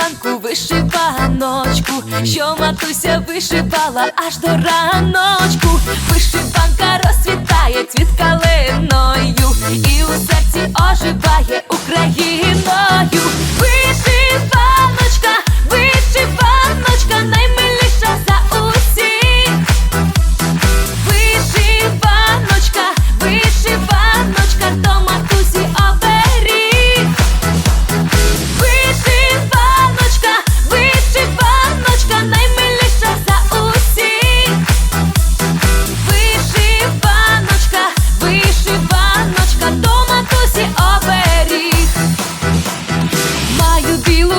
вишиванку, вишиваночку, що матуся вишивала аж до раночку. Вишиванка